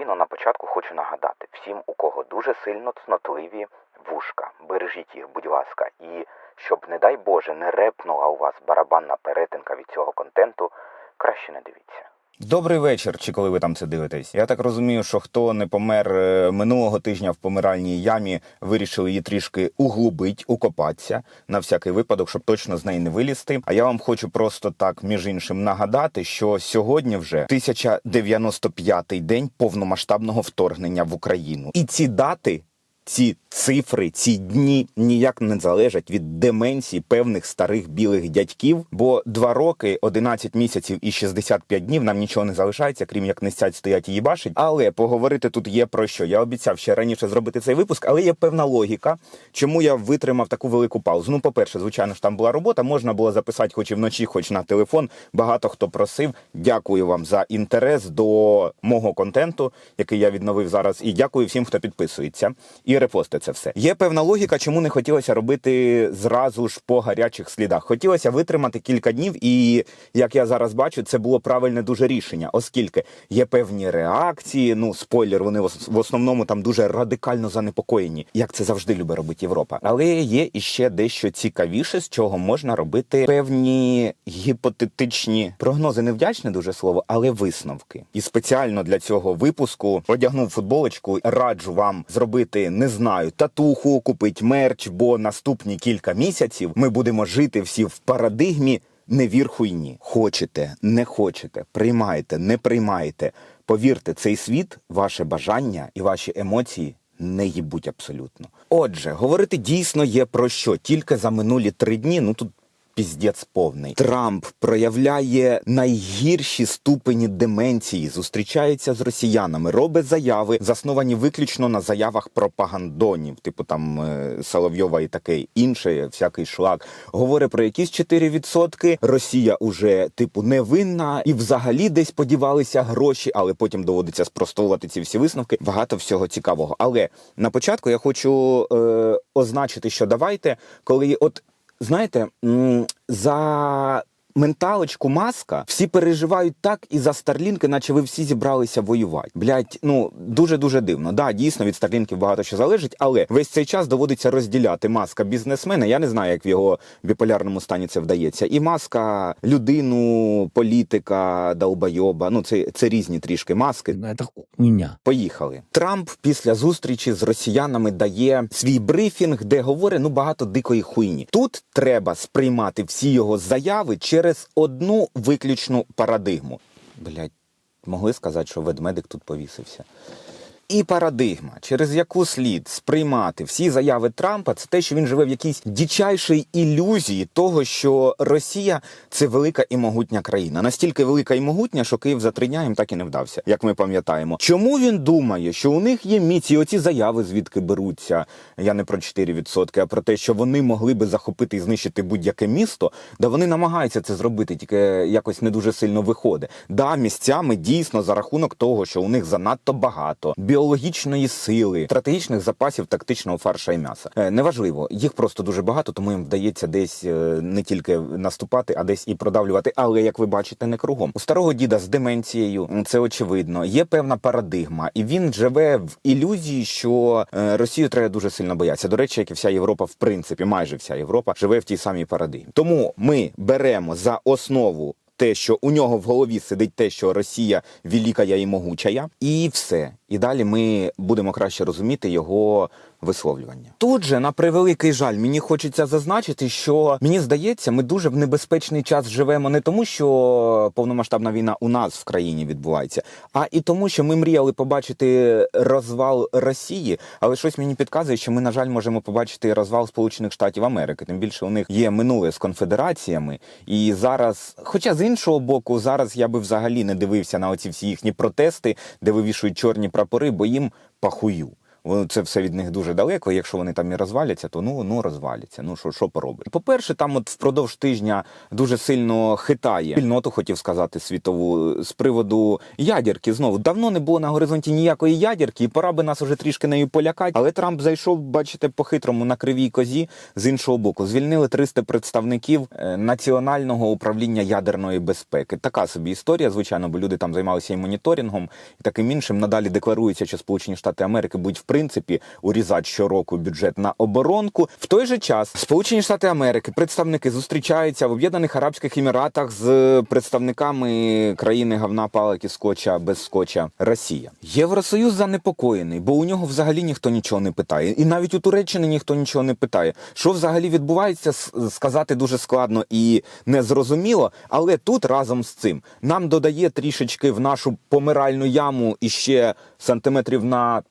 традиційно на початку хочу нагадати всім, у кого дуже сильно цнотливі вушка. Бережіть їх, будь ласка, і щоб, не дай Боже, не репнула у вас барабанна перетинка від цього контенту, краще не дивіться. Добрий вечір, чи коли ви там це дивитесь. Я так розумію, що хто не помер е, минулого тижня в помиральній ямі, вирішили її трішки углубить, укопатися на всякий випадок, щоб точно з неї не вилізти. А я вам хочу просто так, між іншим, нагадати, що сьогодні вже 1095-й день повномасштабного вторгнення в Україну, і ці дати. Ці цифри, ці дні ніяк не залежать від деменції певних старих білих дядьків. Бо два роки, 11 місяців і 65 днів нам нічого не залишається, крім як не сядь стоять і їбашить. Але поговорити тут є про що. Я обіцяв ще раніше зробити цей випуск, але є певна логіка, чому я витримав таку велику паузу. Ну, по-перше, звичайно ж, там була робота, можна було записати хоч і вночі, хоч на телефон. Багато хто просив. Дякую вам за інтерес до мого контенту, який я відновив зараз. І дякую всім, хто підписується і репостить це все. Є певна логіка, чому не хотілося робити зразу ж по гарячих слідах. Хотілося витримати кілька днів, і як я зараз бачу, це було правильне дуже рішення, оскільки є певні реакції. Ну, спойлер, вони в основному там дуже радикально занепокоєні, як це завжди любить робити Європа. Але є іще дещо цікавіше, з чого можна робити певні гіпотетичні прогнози. Невдячне дуже слово, але висновки. І спеціально для цього випуску одягнув футболочку. Раджу вам зробити, не знаю, татуху, купить мерч, бо наступні кілька місяців ми будемо жити всі в парадигмі. Не вір хуйні. Хочете, не хочете, приймаєте, не приймаєте. Повірте, цей світ, ваше бажання і ваші емоції не їбуть абсолютно. Отже, говорити дійсно є про що. Тільки за минулі три дні, ну тут піздець повний. Трамп проявляє найгірші ступені деменції, зустрічається з росіянами, робить заяви, засновані виключно на заявах пропагандонів, типу там е, Соловйова і таке інше, всякий шлак. Говорить про якісь 4%. Росія уже типу невинна і взагалі десь подівалися гроші, але потім доводиться спростовувати ці всі висновки. Багато всього цікавого. Але на початку я хочу е, означити, що давайте, коли от знаєте, за менталочку маска всі переживають так і за старлінки, наче ви всі зібралися воювати. Блять, ну дуже дуже дивно. Да, дійсно від старлінків багато що залежить, але весь цей час доводиться розділяти маска бізнесмена. Я не знаю, як в його біполярному стані це вдається. І маска людину, політика, долбойоба. Ну це, це різні трішки маски. Ну, это хуйня. Поїхали. Трамп після зустрічі з росіянами дає свій брифінг, де говорить ну багато дикої хуйні. Тут треба сприймати всі його заяви через одну виключну парадигму. Блять, могли сказати, що ведмедик тут повісився. І парадигма, через яку слід сприймати всі заяви Трампа, це те, що він живе в якійсь дичайшій ілюзії того, що Росія це велика і могутня країна. Настільки велика і могутня, що Київ за три дня їм так і не вдався, як ми пам'ятаємо. Чому він думає, що у них є міць, і оці заяви звідки беруться? Я не про 4%, а про те, що вони могли би захопити і знищити будь-яке місто, да вони намагаються це зробити, тільки якось не дуже сильно виходить. Да, місцями дійсно за рахунок того, що у них занадто багато біологічної сили, стратегічних запасів тактичного фарша і м'яса. Е, неважливо, їх просто дуже багато, тому їм вдається десь е, не тільки наступати, а десь і продавлювати. Але як ви бачите, не кругом. У старого діда з деменцією це очевидно. Є певна парадигма, і він живе в ілюзії, що е, Росію треба дуже сильно боятися. До речі, як і вся Європа, в принципі, майже вся Європа живе в тій самій парадигмі. Тому ми беремо за основу. Те, що у нього в голові сидить те, що Росія великая і могучая, і все. І далі ми будемо краще розуміти його висловлювання. Тут же, на превеликий жаль, мені хочеться зазначити, що мені здається, ми дуже в небезпечний час живемо не тому, що повномасштабна війна у нас в країні відбувається, а і тому, що ми мріяли побачити розвал Росії, але щось мені підказує, що ми, на жаль, можемо побачити розвал Сполучених Штатів Америки. Тим більше у них є минуле з конфедераціями, і зараз, хоча з іншого боку, зараз я би взагалі не дивився на оці всі їхні протести, де вивішують чорні прапори, бо їм пахую. Воно- Це все від них дуже далеко. Якщо вони там і розваляться, то ну, ну розваляться. Ну що, що поробить? По-перше, там от впродовж тижня дуже сильно хитає спільноту, хотів сказати світову з приводу ядерки. Знову давно не було на горизонті ніякої ядерки, і пора би нас уже трішки нею полякати. Але Трамп зайшов, бачите, по-хитрому на кривій козі з іншого боку. Звільнили 300 представників е, національного управління ядерної безпеки. Така собі історія, звичайно, бо люди там займалися і моніторингом, і таким іншим. Надалі декларується, що Сполучені Штати Америки будуть принципі урізати щороку бюджет на оборонку. В той же час Сполучені Штати Америки, представники зустрічаються в Об'єднаних Арабських Еміратах з представниками країни говна палок і скотча без скотча Росія. Євросоюз занепокоєний, бо у нього взагалі ніхто нічого не питає, і навіть у Туреччини ніхто нічого не питає. Що взагалі відбувається, сказати дуже складно і незрозуміло. Але тут разом з цим нам додає трішечки в нашу помиральну яму іще сантиметрів на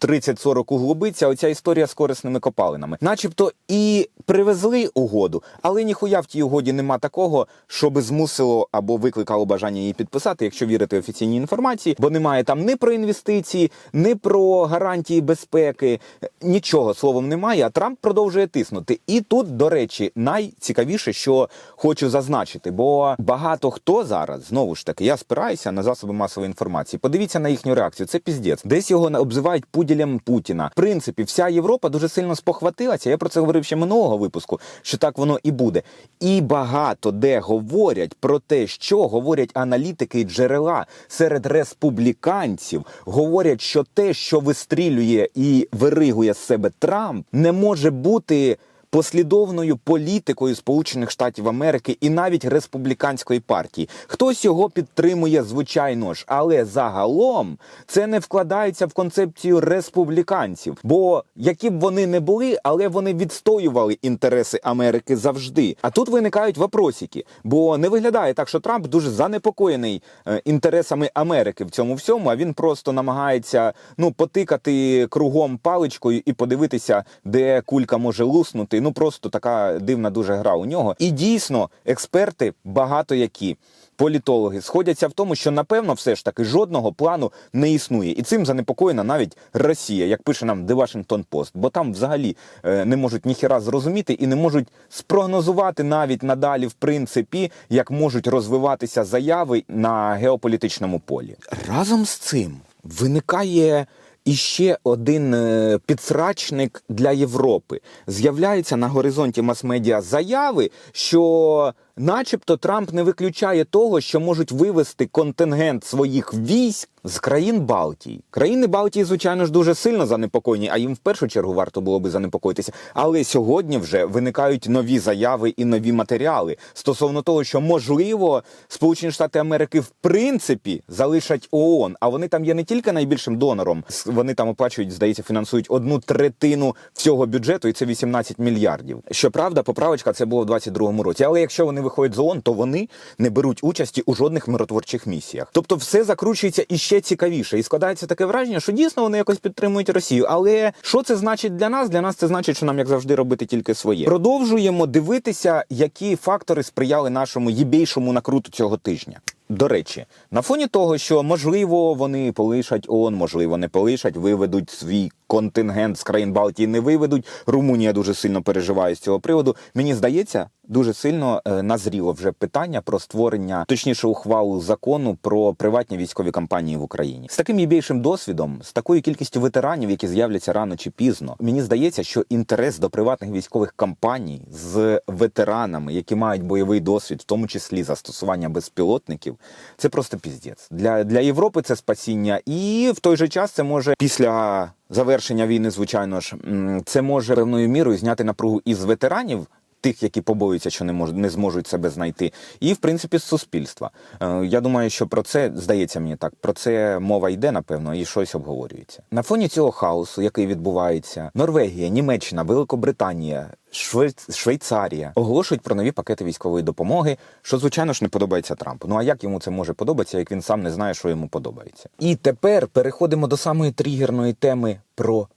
30-40 углубиться оця історія з корисними копалинами. Начебто і привезли угоду, але ніхуя в тій угоді нема такого, щоби змусило або викликало бажання її підписати, якщо вірити офіційній інформації, бо немає там ні про інвестиції, ні про гарантії безпеки, нічого словом немає. А Трамп продовжує тиснути. І тут, до речі, найцікавіше, що хочу зазначити, бо багато хто зараз знову ж таки я спираюся на засоби масової інформації. Подивіться на їхню реакцію. Це піздець. Десь його обзивають пуділем Путіна. В принципі, вся Європа дуже сильно спохватилася. Я про це говорив ще минулого випуску, що так воно і буде. І багато де говорять про те, що говорять аналітики і джерела серед республіканців, говорять, що те, що вистрілює і виригує з себе Трамп, не може бути послідовною політикою Сполучених Штатів Америки і навіть республіканської партії. Хтось його підтримує, звичайно ж, але загалом це не вкладається в концепцію республіканців. Бо які б вони не були, але вони відстоювали інтереси Америки завжди. А тут виникають вопросики, бо не виглядає так, що Трамп дуже занепокоєний е, інтересами Америки в цьому всьому. А він просто намагається ну потикати кругом паличкою і подивитися, де кулька може луснути. Ну просто така дивна дуже гра у нього. І дійсно, експерти багато які. Політологи сходяться в тому, що напевно все ж таки жодного плану не існує, і цим занепокоєна навіть Росія, як пише нам The Washington Post, бо там взагалі е, не можуть ніхіра зрозуміти і не можуть спрогнозувати навіть надалі, в принципі, як можуть розвиватися заяви на геополітичному полі. Разом з цим виникає іще один е, підсрачник для Європи. з'являється на горизонті мас-медіа заяви, що начебто Трамп не виключає того, що можуть вивести контингент своїх військ з країн Балтії. Країни Балтії, звичайно ж, дуже сильно занепокоєні, а їм в першу чергу варто було би занепокоїтися. Але сьогодні вже виникають нові заяви і нові матеріали стосовно того, що можливо Сполучені Штати Америки в принципі залишать ООН, а вони там є не тільки найбільшим донором, вони там оплачують, здається, фінансують одну третину всього бюджету, і це 18 мільярдів. Щоправда, поправочка це було в 22-му році. Але якщо вони виходять з ООН, то вони не беруть участі у жодних миротворчих місіях. Тобто, все закручується іще цікавіше, і складається таке враження, що дійсно вони якось підтримують Росію. Але що це значить для нас? Для нас це значить, що нам як завжди робити тільки своє. Продовжуємо дивитися, які фактори сприяли нашому єбійшому накруту цього тижня. До речі, на фоні того, що можливо вони полишать ООН, можливо, не полишать, виведуть свій контингент з країн Балтії, не виведуть. Румунія дуже сильно переживає з цього приводу. Мені здається, дуже сильно е, назріло вже питання про створення, точніше, ухвалу закону про приватні військові кампанії в Україні. З таким більшим досвідом, з такою кількістю ветеранів, які з'являться рано чи пізно, мені здається, що інтерес до приватних військових кампаній з ветеранами, які мають бойовий досвід, в тому числі застосування безпілотників, це просто піздець. Для, для Європи це спасіння, і в той же час це може після завершення війни, звичайно ж, це може певною мірою зняти напругу із ветеранів. Тих, які побоюються, що не можуть не зможуть себе знайти, і в принципі з суспільства. Е, я думаю, що про це здається мені так. Про це мова йде, напевно, і щось обговорюється. На фоні цього хаосу, який відбувається, Норвегія, Німеччина, Великобританія, Швейц... Швейцарія оголошують про нові пакети військової допомоги, що звичайно ж не подобається Трампу. Ну а як йому це може подобатися, як він сам не знає, що йому подобається? І тепер переходимо до самої тригерної теми про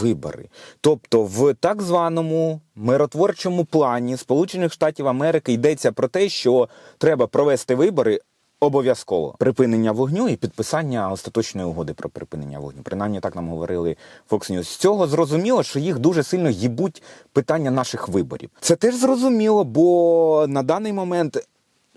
вибори. Тобто, в так званому миротворчому плані Сполучених Штатів Америки йдеться про те, що треба провести вибори. Обов'язково припинення вогню і підписання остаточної угоди про припинення вогню. Принаймні так нам говорили Fox News. З цього зрозуміло, що їх дуже сильно їбуть питання наших виборів. Це теж зрозуміло, бо на даний момент.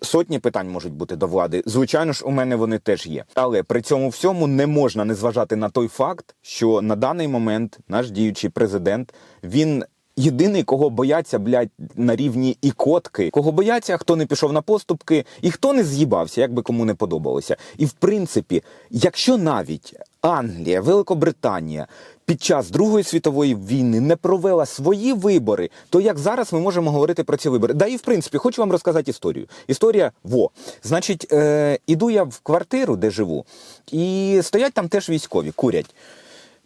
Сотні питань можуть бути до влади. Звичайно ж, у мене вони теж є. Але при цьому всьому не можна не зважати на той факт, що на даний момент наш діючий президент він. Єдиний, кого бояться, блядь, на рівні і котки, кого бояться, хто не пішов на поступки, і хто не з'їбався, як би кому не подобалося. І в принципі, якщо навіть Англія, Великобританія під час Другої світової війни не провела свої вибори, то як зараз ми можемо говорити про ці вибори? Да і в принципі, хочу вам розказати історію. Історія во. Значить, е, іду я в квартиру, де живу, і стоять там теж військові, курять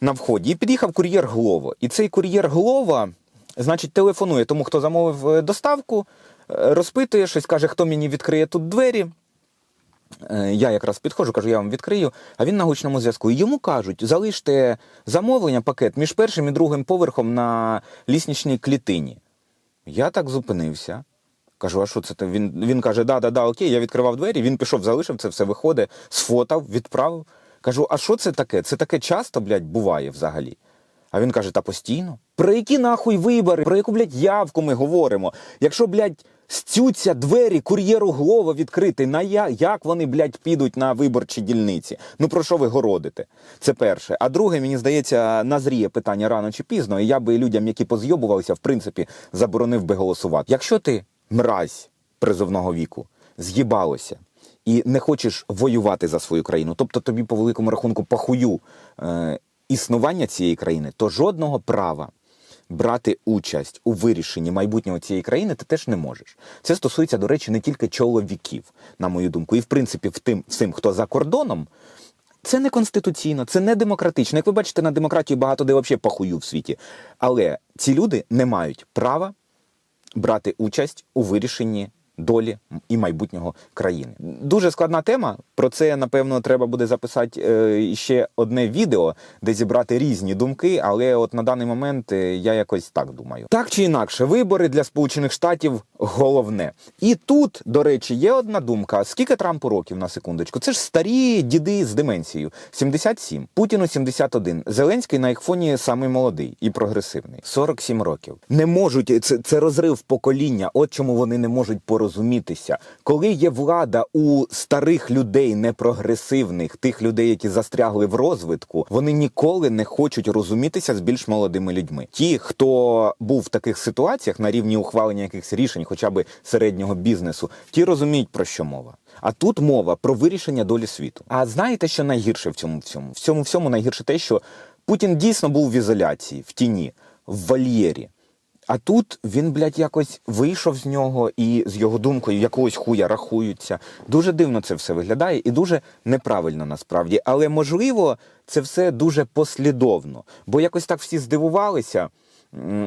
на вході. І під'їхав кур'єр Глово. І цей кур'єр Глова, значить, телефонує тому, хто замовив е, доставку, е, розпитує щось, каже, хто мені відкриє тут двері. Е, Я якраз підходжу, кажу, я вам відкрию, а він на гучному зв'язку. І йому кажуть, залиште замовлення, пакет між першим і другим поверхом на лісничній клітині. Я так зупинився. Кажу, а що це? Він, він каже, да, да, да, окей, я відкривав двері, він пішов, залишив це все, виходить, сфотав, відправив. Кажу, а що це таке? Це таке часто, блядь, буває взагалі. А він каже, та постійно. Про які нахуй вибори, про яку, блядь, явку ми говоримо? Якщо, блядь, стються двері кур'єру Глова відкрити, на я, як вони, блядь, підуть на виборчі дільниці? Ну про що ви городите? Це перше. А друге, мені здається, назріє питання рано чи пізно, і я би людям, які позйобувалися, в принципі, заборонив би голосувати. Якщо ти мразь призовного віку, з'їбалося. І не хочеш воювати за свою країну, тобто тобі по великому рахунку похую е, існування цієї країни, то жодного права брати участь у вирішенні майбутнього цієї країни ти теж не можеш. Це стосується, до речі, не тільки чоловіків, на мою думку, і в принципі в тим всім, хто за кордоном. Це не конституційно, це не демократично. Як ви бачите, на демократію багато де взагалі похую в світі. Але ці люди не мають права брати участь у вирішенні долі і майбутнього країни. Дуже складна тема. Про це напевно треба буде записати е, ще одне відео, де зібрати різні думки. Але от на даний момент е, я якось так думаю. Так чи інакше, вибори для Сполучених Штатів головне. І тут, до речі, є одна думка: скільки Трампу років на секундочку? Це ж старі діди з деменцією. 77, Путіну 71, Зеленський на їх фоні самий молодий і прогресивний. 47 років. Не можуть це, це розрив покоління. От чому вони не можуть порозумітися. Коли є влада у старих людей непрогресивних, тих людей, які застрягли в розвитку, вони ніколи не хочуть розумітися з більш молодими людьми. Ті, хто був в таких ситуаціях на рівні ухвалення якихось рішень, хоча б середнього бізнесу, ті розуміють про що мова. А тут мова про вирішення долі світу. А знаєте, що найгірше в цьому всьому? В цьому всьому найгірше те, що Путін дійсно був в ізоляції, в тіні, в вольєрі. А тут він, блядь, якось вийшов з нього і з його думкою якогось хуя рахуються. Дуже дивно це все виглядає і дуже неправильно насправді. Але можливо, це все дуже послідовно. Бо якось так всі здивувалися.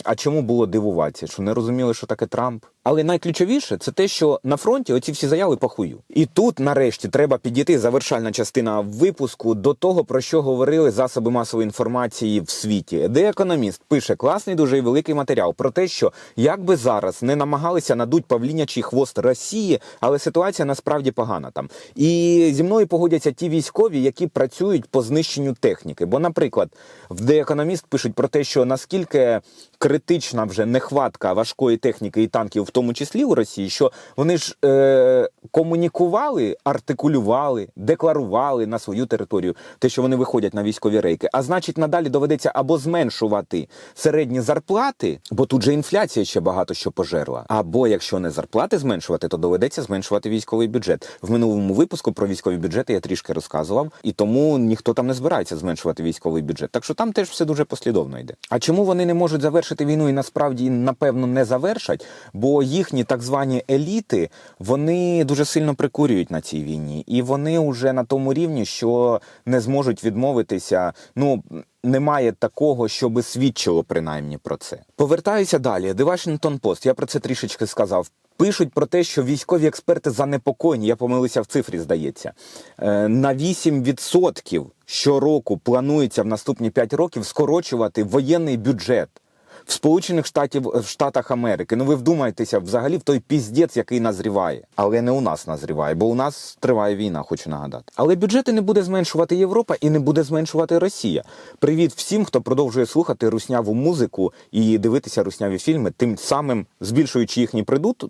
А чому було дивуватися? Що не розуміли, що таке Трамп? Але найключовіше це те, що на фронті оці всі заяви похую. І тут, нарешті, треба підійти завершальна частина випуску до того, про що говорили засоби масової інформації в світі. Де економіст пише класний, дуже великий матеріал про те, що як би зараз не намагалися надуть павлінячий хвост Росії, але ситуація насправді погана там. І зі мною погодяться ті військові, які працюють по знищенню техніки. Бо, наприклад, в де економіст пишуть про те, що наскільки критична вже нехватка важкої техніки і танків, в тому числі у Росії, що вони ж е, комунікували, артикулювали, декларували на свою територію те, що вони виходять на військові рейки. А значить, надалі доведеться або зменшувати середні зарплати, бо тут же інфляція ще багато що пожерла. Або якщо не зарплати зменшувати, то доведеться зменшувати військовий бюджет. В минулому випуску про військові бюджети я трішки розказував, і тому ніхто там не збирається зменшувати військовий бюджет. Так що там теж все дуже послідовно йде. А чому вони не можуть завершити війну і насправді напевно не завершать? Бо їхні так звані еліти вони дуже сильно прикурюють на цій війні, і вони вже на тому рівні, що не зможуть відмовитися. Ну немає такого, щоби свідчило принаймні про це. Повертаюся далі. The Washington Post, я про це трішечки сказав. Пишуть про те, що військові експерти занепокоєні. Я помилився в цифрі, здається. Е, На 8% щороку планується в наступні 5 років скорочувати воєнний бюджет. В Сполучених Штатів в Штатах Америки. Ну ви вдумайтеся взагалі в той піздець, який назріває. Але не у нас назріває, бо у нас триває війна, хочу нагадати. Але бюджети не буде зменшувати Європа і не буде зменшувати Росія. Привіт всім, хто продовжує слухати русняву музику і дивитися русняві фільми, тим самим збільшуючи їхній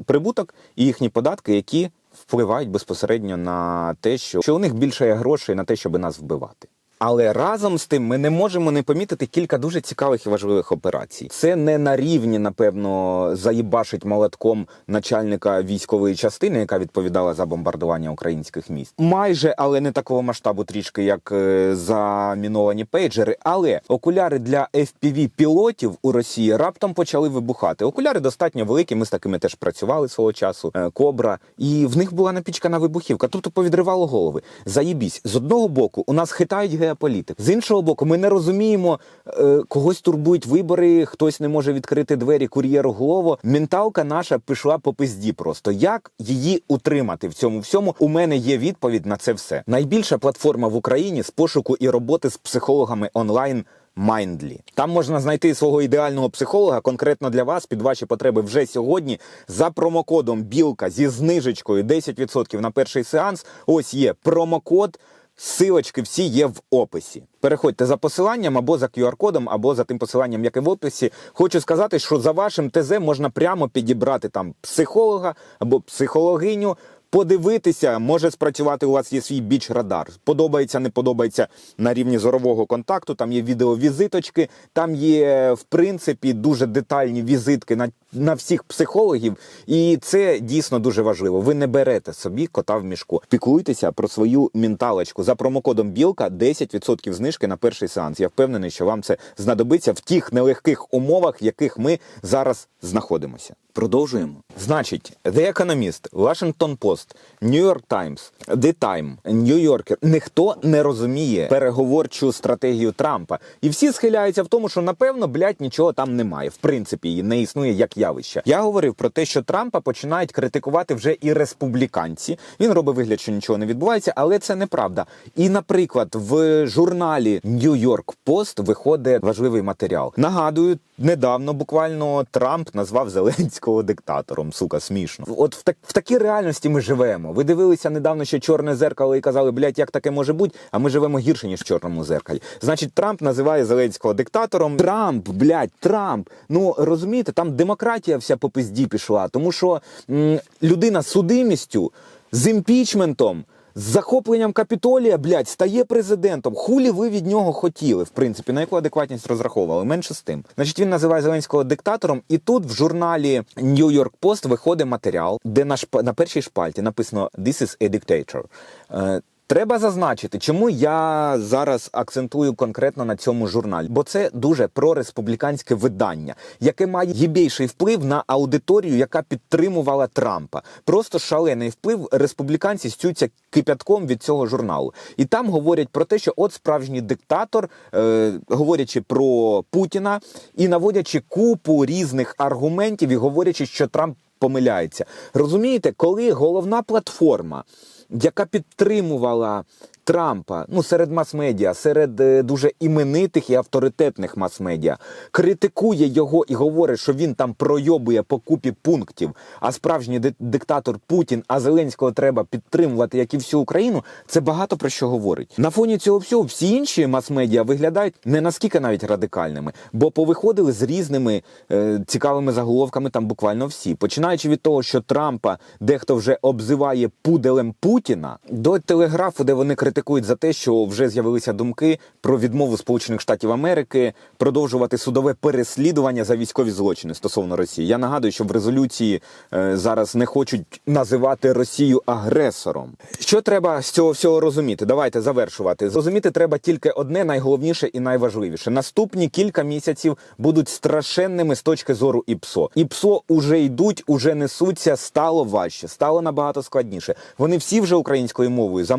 прибуток і їхні податки, які впливають безпосередньо на те, що у них більше є грошей на те, щоб нас вбивати. Але разом з тим ми не можемо не помітити кілька дуже цікавих і важливих операцій. Це не на рівні, напевно, заїбашить молотком начальника військової частини, яка відповідала за бомбардування українських міст. Майже, але не такого масштабу, трішки як е, заміновані пейджери. Але окуляри для fpv пілотів у Росії раптом почали вибухати. Окуляри достатньо великі. Ми з такими теж працювали свого часу. е, Кобра, і в них була напічкана вибухівка. Тобто повідривало голови. Заїбісь з одного боку, у нас хитають геополітик. З іншого боку, ми не розуміємо, е, когось турбують вибори, хтось не може відкрити двері кур'єру голово. Менталка наша пішла по пизді. Просто як її утримати в цьому всьому? У мене є відповідь на це все. Найбільша платформа в Україні з пошуку і роботи з психологами онлайн. Mindly. Там можна знайти свого ідеального психолога конкретно для вас під ваші потреби вже сьогодні за промокодом Білка зі знижечкою 10% на перший сеанс. Ось є промокод. Силочки всі є в описі. Переходьте за посиланням або за QR-кодом, або за тим посиланням, яке в описі. Хочу сказати, що за вашим ТЗ можна прямо підібрати там психолога або психологиню. Подивитися, може спрацювати у вас є свій біч радар. Подобається, не подобається на рівні зорового контакту. Там є відеовізиточки, там є в принципі дуже детальні візитки на, на всіх психологів, і це дійсно дуже важливо. Ви не берете собі кота в мішку. Піклуйтеся про свою менталочку. За промокодом Білка 10% знижки на перший сеанс. Я впевнений, що вам це знадобиться в тих нелегких умовах, в яких ми зараз знаходимося. Продовжуємо. Значить, The Economist, Washington Post, New York Times, The Time, New Yorker. Ніхто не розуміє переговорчу стратегію Трампа. І всі схиляються в тому, що напевно, блядь, нічого там немає. В принципі, і не існує як явище. Я говорив про те, що Трампа починають критикувати вже і республіканці. Він робить вигляд, що нічого не відбувається, але це неправда. І, наприклад, в журналі New York Post виходить важливий матеріал. Нагадую, недавно буквально Трамп назвав Зеленського диктатором. Сука, смішно. От в, так, в такій реальності ми живемо. Ви дивилися недавно ще чорне зеркало і казали, блядь, як таке може бути? А ми живемо гірше ніж в чорному зеркалі. Значить, Трамп називає Зеленського диктатором. Трамп, блядь, Трамп. Ну розумієте, там демократія вся по пизді пішла, тому що м, людина з судимістю, з імпічментом. З захопленням капітолія, блядь, стає президентом. Хулі ви від нього хотіли, в принципі, на яку адекватність розраховували. Менше з тим. Значить, він називає Зеленського диктатором, і тут в журналі New York Post виходить матеріал, де на шп... на першій шпальті написано «This is a dictator». Треба зазначити, чому я зараз акцентую конкретно на цьому журналі, бо це дуже прореспубліканське видання, яке має єбейший вплив на аудиторію, яка підтримувала Трампа. Просто шалений вплив. Республіканці стються кипятком від цього журналу. І там говорять про те, що от справжній диктатор, е, говорячи про Путіна і наводячи купу різних аргументів, і говорячи, що Трамп помиляється. Розумієте, коли головна платформа яка підтримувала Трампа ну серед мас-медіа, серед е, дуже іменитих і авторитетних мас-медіа, критикує його і говорить, що він там пройобує по купі пунктів. А справжній диктатор Путін, а Зеленського треба підтримувати, як і всю Україну. Це багато про що говорить. На фоні цього всього всі інші мас-медіа виглядають не наскільки навіть радикальними, бо повиходили з різними е, цікавими заголовками там буквально всі, починаючи від того, що Трампа дехто вже обзиває пуделем Путіна, до телеграфу, де вони критикують за те, що вже з'явилися думки про відмову Сполучених Штатів Америки продовжувати судове переслідування за військові злочини стосовно Росії. Я нагадую, що в резолюції е, зараз не хочуть називати Росію агресором. Що треба з цього всього розуміти? Давайте завершувати. Зрозуміти треба тільки одне найголовніше і найважливіше. Наступні кілька місяців будуть страшенними з точки зору ІПСО. ІПСО уже йдуть, уже несуться, стало важче, стало набагато складніше. Вони всі вже українською мовою, за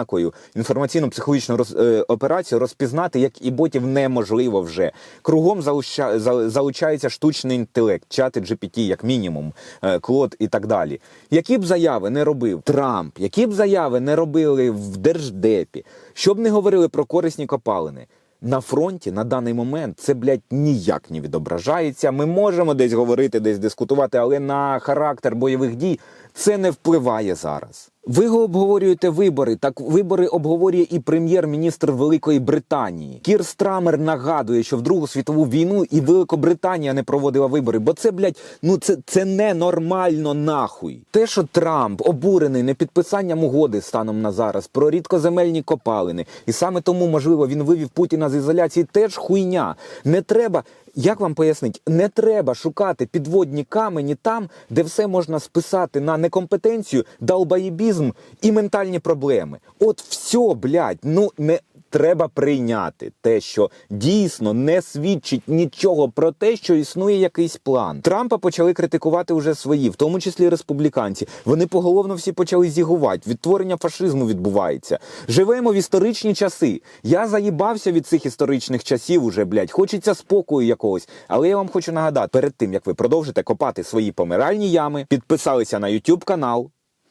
мовною ознакою інформаційно-психологічну роз, е, операцію розпізнати як і ботів неможливо вже. Кругом залуча, за- залучається штучний інтелект, чати GPT, як мінімум, е, Клод і так далі. Які б заяви не робив Трамп, які б заяви не робили в Держдепі, щоб не говорили про корисні копалини. на фронті на даний момент це, блядь, ніяк не відображається. Ми можемо десь говорити, десь дискутувати, але на характер бойових дій це не впливає зараз. Ви обговорюєте вибори. Так вибори обговорює і прем'єр-міністр Великої Британії. Кір Страмер нагадує, що в Другу світову війну і Великобританія не проводила вибори, бо це, блядь, ну це, це ненормально нахуй. Те, що Трамп обурений непідписанням угоди станом на зараз про рідкоземельні копалини, і саме тому, можливо, він вивів Путіна з ізоляції, теж хуйня. Не треба. Як вам пояснить, не треба шукати підводні камені там, де все можна списати на некомпетенцію, долбоєбізм і ментальні проблеми. От все, блядь, ну не треба прийняти те, що дійсно не свідчить нічого про те, що існує якийсь план. Трампа почали критикувати вже свої, в тому числі республіканці. Вони поголовно всі почали зігувати. Відтворення фашизму відбувається. Живемо в історичні часи. Я заїбався від цих історичних часів уже, блядь. Хочеться спокою якогось. Але я вам хочу нагадати, перед тим як ви продовжите копати свої помиральні ями, підписалися на YouTube канал.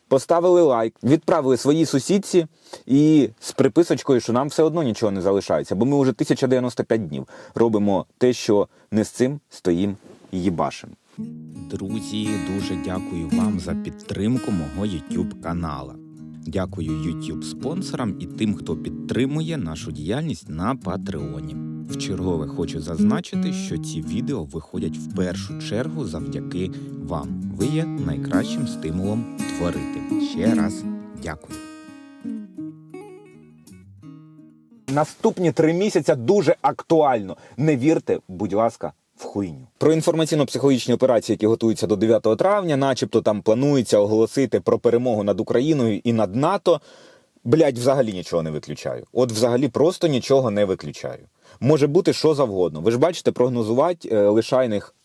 Поставили лайк, відправили своїй сусідці і з приписочкою, що нам все одно нічого не залишається, бо ми вже 1095 днів робимо те, що не з цим стоїм їбашим. Друзі, дуже дякую вам за підтримку мого YouTube канала. Дякую YouTube спонсорам і тим, хто підтримує нашу діяльність на Патреоні. В чергове хочу зазначити, що ці відео виходять в першу чергу завдяки вам. Ви є найкращим стимулом творити. Ще раз дякую. Наступні три місяця дуже актуально. Не вірте, будь ласка. В хуйню про інформаційно-психологічні операції, які готуються до 9 травня, начебто там планується оголосити про перемогу над Україною і над НАТО. Блять, взагалі нічого не виключаю. От, взагалі, просто нічого не виключаю. Може бути що завгодно. Ви ж бачите, прогнозувати е, лишайних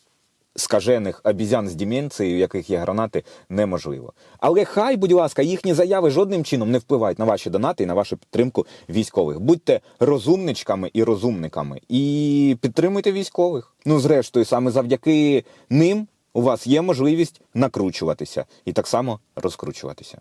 скажених обізян з деменцією, у яких є гранати, неможливо. Але хай, будь ласка, їхні заяви жодним чином не впливають на ваші донати і на вашу підтримку військових. Будьте розумничками і розумниками і підтримуйте військових. Ну, зрештою, саме завдяки ним у вас є можливість накручуватися і так само розкручуватися.